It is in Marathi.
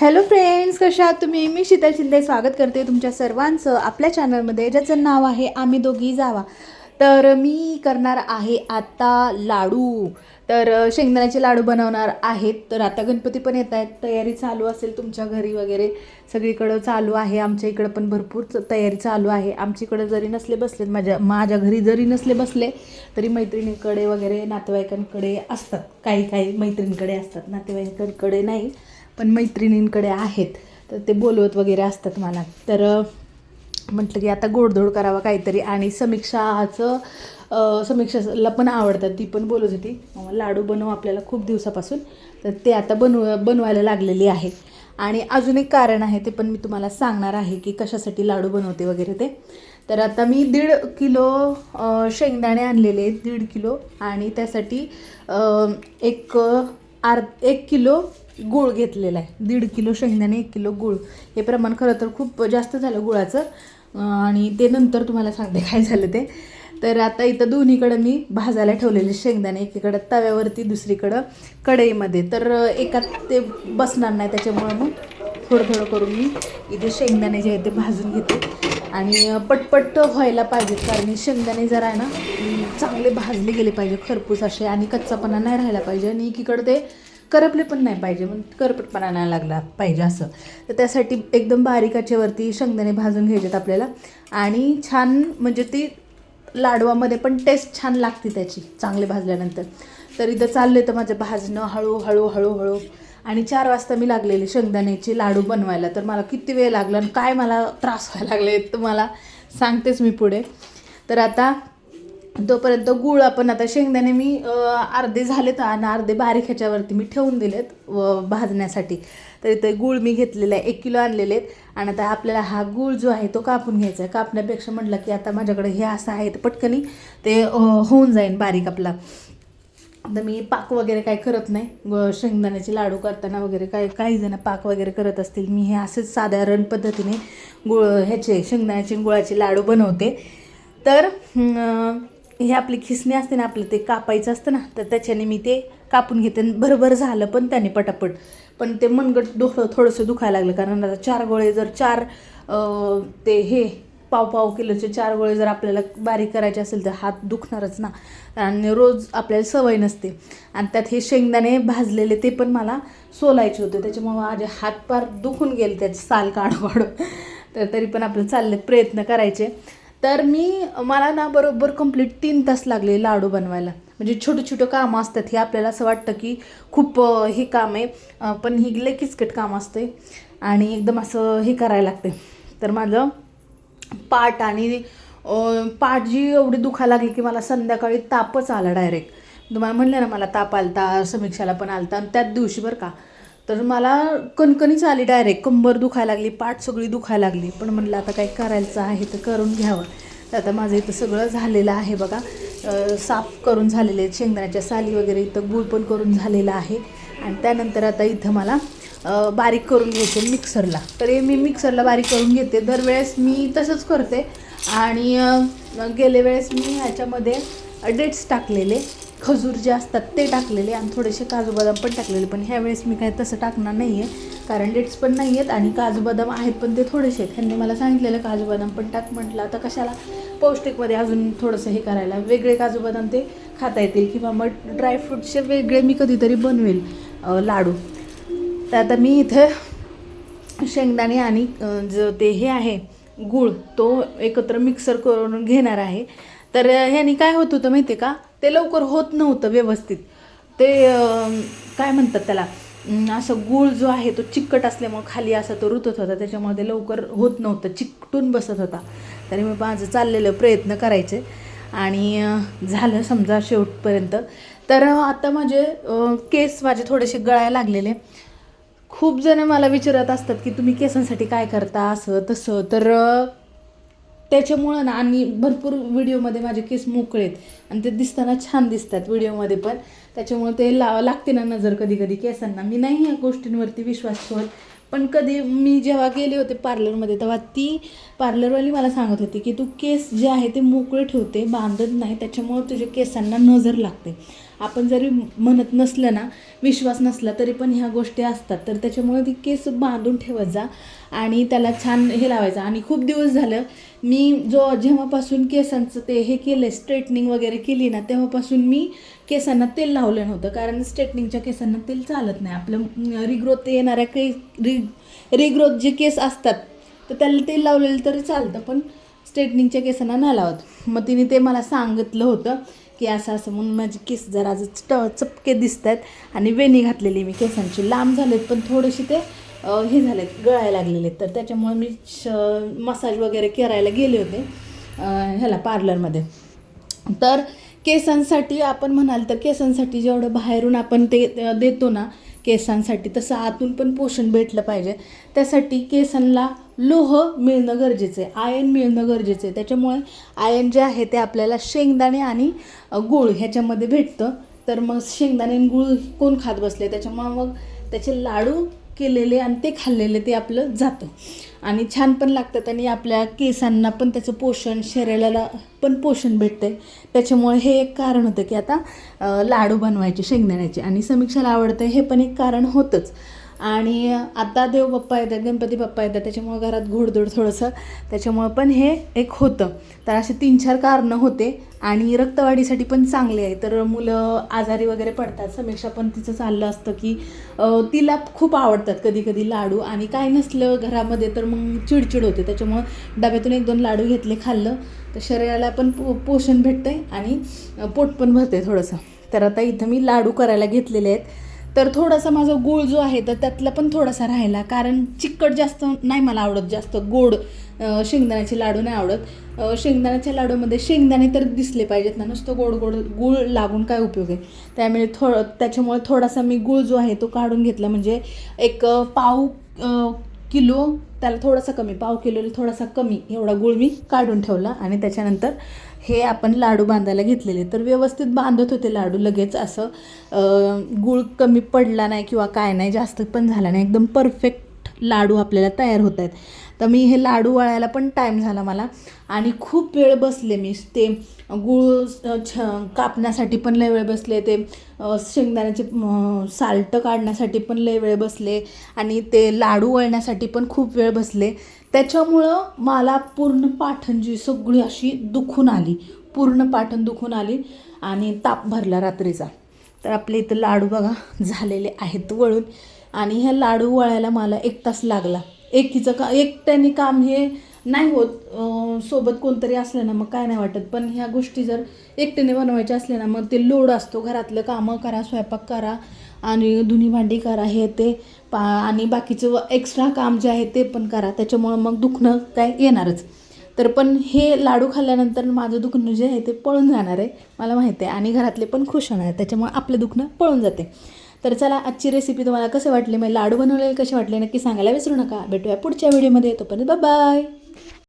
हॅलो फ्रेंड्स कशा आहात तुम्ही? मी शीतल शिंदे स्वागत करते तुमच्या सर्वांचं आपल्या चॅनलमध्ये ज्याचं नाव आहे आम्ही दोघी जावा. तर मी करणार आहे आता लाडू. तर शेंगदाण्याचे लाडू बनवणार आहेत. तर आता गणपती पण येत आहेत. तयारी चालू असेल तुमच्या घरी वगैरे. सगळीकडं चालू आहे. आमच्या इकडं पण भरपूर च- तयारी चालू आहे. आमच्याकडं जरी नसले बसलेत माझ्या माझ्या घरी जरी नसले बसले तरी मैत्रिणीकडे वगैरे नातेवाईकांकडे असतात. काही काही मैत्रिणीकडे असतात नातेवाईकांकडे नाही. पण मैत्रिणींकडे आहेत. तर ते बोलवत वगैरे असतात मला. तर म्हटलं की आता गोडधोड करावा काहीतरी. आणि समीक्षाचं समीक्षाला पण आवडतात. ती पण बोलत होती. लाडू बनव आपल्याला खूप दिवसापासून. तर ते आता बनव बनवायला लागलेली आहे. आणि अजून एक कारण आहे ते पण मी तुम्हाला सांगणार आहे की कशासाठी लाडू बनवते वगैरे ते. तर आता मी दीड किलो शेंगदाणे आणलेले आहेत. दीड किलो. आणि त्यासाठी एक आर एक किलो गूळ घेतलेला आहे. दीड किलो शेंगदाणे एक किलो गूळ. हे प्रमाण खरं तर खूप जास्त झालं गुळाचं. आणि ते नंतर तुम्हाला सांगते काय झालं ते. तर आता इथं दोन्हीकडं मी भाजायला ठेवलेले शेंगदाणे. एकीकडं तव्यावरती दुसरीकडं कढईमध्ये. तर एकात ते बसणार नाही त्याच्यामुळं मग थोडं थोडं करून मी इथे शेंगदाणे जे आहे ते भाजून घेते. आणि पटपट व्हायला पाहिजेत कारण शेंगदाणे जरा आहे ना चांगले भाजले गेले पाहिजे खरपूस असे. आणि कच्चापणा नाही राहायला पाहिजे. आणि एकीकडं ते करपले पण नाही पाहिजे मग करपटपणा नाही लागला पाहिजे असं. तर त्यासाठी एकदम बारीकाच्यावरती शेंगदाणे भाजून घ्यायचेत आपल्याला. आणि छान म्हणजे ती लाडवामध्ये पण टेस्ट छान लागते त्याची चांगले भाजल्यानंतर. तर इथं चालले तर माझं भाजणं हळूहळू हळूहळू आणि चार वाजता मी लागलेले शेंगदाण्याचे लाडू बनवायला. तर मला किती वेळ लागला आणि काय मला त्रास व्हायला लागले तुम्हाला सांगतेच मी पुढे. तर आता तोपर्यंत गूळ आपण आता शेंगदाणे मी अर्धे झालेत आणि अर्धे बारीक ह्याच्यावरती मी ठेवून दिलेत व भाजण्यासाठी. तर इथे गूळ मी घेतलेला आहे एक किलो आणलेले आहेत. आणि आता आपल्याला हा गूळ जो आहे तो कापून घ्यायचा आहे. कापण्यापेक्षा म्हटलं की आता माझ्याकडे हे असं आहे तर पटकनी ते होऊन जाईन बारीक आपला. तर मी पाक वगैरे काय करत नाही. ग- शेंगदाण्याचे लाडू करताना वगैरे काय काही जण पाक वगैरे करत असतील. मी हे असेच साधारण पद्धतीने गुळ ह्याचे शेंगदाण्याचे गुळाचे लाडू बनवते. तर हे आपली खिसणी असते ना आपलं ते कापायचं असतं ना तर त्याच्याने मी ते कापून घेते आणि बरोबर झालं पण त्याने पटापट. पण ते मनगट डोकं थोडंसं दुखायला लागलं कारण आता चार गोळे जर चार ते हे पाव पाव किलोचे चार गोळे जर आपल्याला बारीक करायचे असेल तर हात दुखणारच ना. आणि रोज आपल्याला सवय नसते. आणि त्यात हे शेंगदाणे भाजलेले ते पण मला सोलायचे होते. त्याच्यामुळे माझे हात पार दुखून गेले त्याचे साल काढू काढू तर तरी पण आपलं चालले प्रयत्न करायचे. तर मी मला ना बरोबर कंप्लीट तीन तास लागले लाडू बनवायला. म्हणजे छोटं छोटं कामं असतात हे आपल्याला असं वाटतं की खूप हे काम आहे. पण ही लय किचकट काम असते आणि एकदम असं हे करायला लागते तर माझं पाठ आणि पाठ जी एवढी दुखायला लागली की मला संध्याकाळी तापच आला डायरेक्ट तुम्हाला म्हणलं ना मला ताप आलता समीक्षाला पण आलता. आणि त्याच दिवशी बरं का तर मला कणकणीच आली डायरेक्ट कंबर दुखायला लागली पाठ सगळी दुखायला लागली. पण म्हणलं आता काय करायचं आहे तर करून घ्यावं. तर आता माझं इथं सगळं झालेलं आहे बघा. साफ करून झालेले आहेत शेंगदाण्याच्या साली वगैरे इथं गूळ पण करून झालेलं आहे. आणि त्यानंतर आता इथं मला बारीक करून घ्यायचे मिक्सरला. तर हे मी मिक्सरला बारीक करून घेते. दरवेळेस मी तसंच करते. आणि अ, गेल्या वेळेस मी ह्याच्यामध्ये डेट्स टाकलेले. खजूर जे असतात ते टाकलेले आणि थोडेसे काजू बदाम पण टाकलेले. पण ह्यावेळेस मी काय तसं टाकणार नाही आहे कारण डेट्स पण नाही आहेत आणि काजू बदाम आहेत पण ते थोडेसे आहेत. ह्यांनी मला सांगितलेलं काजू बदाम पण टाक म्हटलं. आता कशाला पौष्टिकमध्ये अजून थोडंसं हे करायला? वेगळे काजू बदाम ते खाता येतील किंवा मग ड्रायफ्रूटचे वेगळे मी कधीतरी बनवेल लाडू. तर आता मी इथं शेंगदाणे आणि जो ते हे आहे गूळ तो एकत्र मिक्सर करून घेणार आहे. तर ह्याने ह्यानी काय होत होतं माहिती आहे का? ते लवकर होत नव्हतं व्यवस्थित. ते काय म्हणतात त्याला असं गूळ जो आहे तो चिकट असल्यामुळे खाली असा तो रुतत होता. त्याच्यामध्ये लवकर होत नव्हतं चिकटून बसत होता. तरी मी माझं चाललेलं प्रयत्न करायचे. आणि झालं समजा शेवटपर्यंत. तर आता माझे केस माझे थोडेसे गळायला लागलेले. खूप जण मला विचारत असतात की तुम्ही केसांसाठी काय करता? असं तसं? तर त्याच्यामुळं ना आणि भरपूर व्हिडिओमध्ये माझे केस मोकळे आहेत. आणि ते दिसताना छान दिसतात व्हिडिओमध्ये पण. त्याच्यामुळे ते ला लागते ना नजर कधी कधी केसांना. मी नाही या गोष्टींवरती विश्वास ठेवत. पण कधी मी जेव्हा गेले होते पार्लरमध्ये तेव्हा ती पार्लरवाली मला सांगत होती की तू केस जे आहे ते मोकळे ठेवते बांधत नाही त्याच्यामुळं तुझ्या केसांना नजर लागते. आपण जरी म्हणत नसलं ना विश्वास नसला तरी पण ह्या गोष्टी असतात. तर त्याच्यामुळे ती केस बांधून ठेवत जा आणि त्याला छान हे लावायचं. आणि खूप दिवस झालं मी जो जेव्हापासून केसांचं ते हे केलं स्ट्रेटनिंग वगैरे केली ना तेव्हापासून मी केसांना तेल लावलं नव्हतं कारण स्ट्रेटनिंगच्या केसांना तेल चालत नाही. आपलं रिग्रोथ येणाऱ्या के रि रिग्रोथ जे केस असतात तर त्याला तेल लावलेलं तरी चालतं पण स्ट्रेटनिंगच्या केसांना नाही लावत. मग तिने ते मला सांगितलं होतं की असं असं म्हणून माझे केस जरा आज चपके दिसत आहेत आणि वेणी घातलेली मी केसांची. लांब झालेत पण थोडेसे ते हे झालेत गळायला लागलेले आहेत. तर त्याच्यामुळे मी श मसाज वगैरे करायला गेले होते ह्याला पार्लरमध्ये तर केसांसाठी आपण म्हणाल तर केसांसाठी जेवढं बाहेरून आपण ते देतो ना केसांसाठी तसं आतून पण पोषण भेटलं पाहिजे. त्यासाठी केसांना लोह मिळणं गरजेचं आहे आयन मिळणं गरजेचं आहे. त्याच्यामुळे आयन जे आहे ते आपल्याला शेंगदाणे आणि गूळ ह्याच्यामध्ये भेटतं. तर मग शेंगदाणे आणि गूळ कोण खात बसले? त्याच्यामुळे मग त्याचे लाडू केलेले आणि ते खाल्लेले ते आपलं जातं. आणि छान पण लागतात आणि आपल्या केसांना पण त्याचं पोषण शरीराला पण पोषण भेटते त्याच्यामुळे हे एक कारण होतं की आता लाडू बनवायचे शेंगदाण्याचे. आणि समीक्षाला आवडतं हे पण एक कारण होतंच. आणि आता देव बाप्पा येतात गणपती बाप्पा येतात त्याच्यामुळे घरात घोडदोड थोडंसं. त्याच्यामुळं पण हे एक होतं. तर असे तीन चार कारणं होते आणि रक्तवाढीसाठी पण चांगले आहे. तर मुलं आजारी वगैरे पडतात. समीक्षा पण तिचं चाललं असतं की तिला खूप आवडतात कधी कधी लाडू. आणि काय नसलं घरामध्ये तर मग चिडचिड होते. त्याच्यामुळं डब्यातून एक दोन लाडू घेतले खाल्लं. तर शरीराला पण पो पोषण भेटतं आहे आणि पोट पण भरते थोडंसं. तर आता इथं मी लाडू करायला घेतलेले आहेत. तर थोडासा माझा गूळ जो आहे तर त्यातला पण थोडासा राहिला. कारण चिकट जास्त नाही मला आवडत जास्त. गोड शेंगदाण्याचे लाडू नाही आवडत. शेंगदाण्याच्या लाडूमध्ये शेंगदाणे तर दिसले पाहिजेत ना. नुसतं गोड गोड गूळ लागून काय उपयोग आहे? त्यामुळे थोडं त्याच्यामुळे थोडासा मी गूळ जो आहे तो काढून घेतला. म्हणजे एक पाव किलो त्याला थोडासा कमी पाव किलोला थोडासा कमी एवढा गूळ मी काढून ठेवला आणि त्याच्यानंतर हे आपण लाडू बांधायला घेतलेले. तर व्यवस्थित बांधत होते लाडू लगेच असं गुळ गूळ कमी पडला नाही किंवा काय नाही जास्त पण झाला नाही. एकदम परफेक्ट लाडू आपल्याला तयार होत आहेत. तर मी हे लाडू वळायला पण टाईम झाला मला. आणि खूप वेळ बसले मी. ते गूळ छ कापण्यासाठी पण लय वेळ बसले. ते शेंगदाण्याचे साल्टं साल्ट काढण्यासाठी पण लय वेळ बसले. आणि ते लाडू वळण्यासाठी पण खूप वेळ बसले. त्याच्यामुळं मला पूर्ण पाठणजी सगळी अशी दुखून आली. पूर्ण पाठण दुखून आली. आणि ताप भरला रात्रीचा. तर आपले इथं लाडू बघा झालेले आहेत वळून. आणि ह्या लाडू वळायला मला एक तास लागला. एकीचं का एकट्याने काम हे नाही होत. सोबत कोणतरी असलं ना मग काय नाही वाटत. पण ह्या गोष्टी जर एकट्याने बनवायच्या असल्या ना मग ते लोड असतो. घरातलं कामं करा स्वयंपाक करा आणि धुनी भांडी करा हे ते पा आणि बाकीचं एक्स्ट्रा काम जे आहे ते पण करा. त्याच्यामुळं मग दुखणं काय येणारच. तर पण हे लाडू खाल्ल्यानंतर माझं दुखणं जे आहे ते पळून जाणार आहे मला माहिती आहे. आणि घरातले पण खुश होणार आहे. त्याच्यामुळे आपलं दुखणं पळून जाते. तर चला आजची रेसिपी तुम्हाला कसे वाटली? मग लाडू बनवलेले कसे वाटले? नक्की सांगायला विसरू नका. भेटूया पुढच्या व्हिडिओमध्ये तोपर्यंत बाय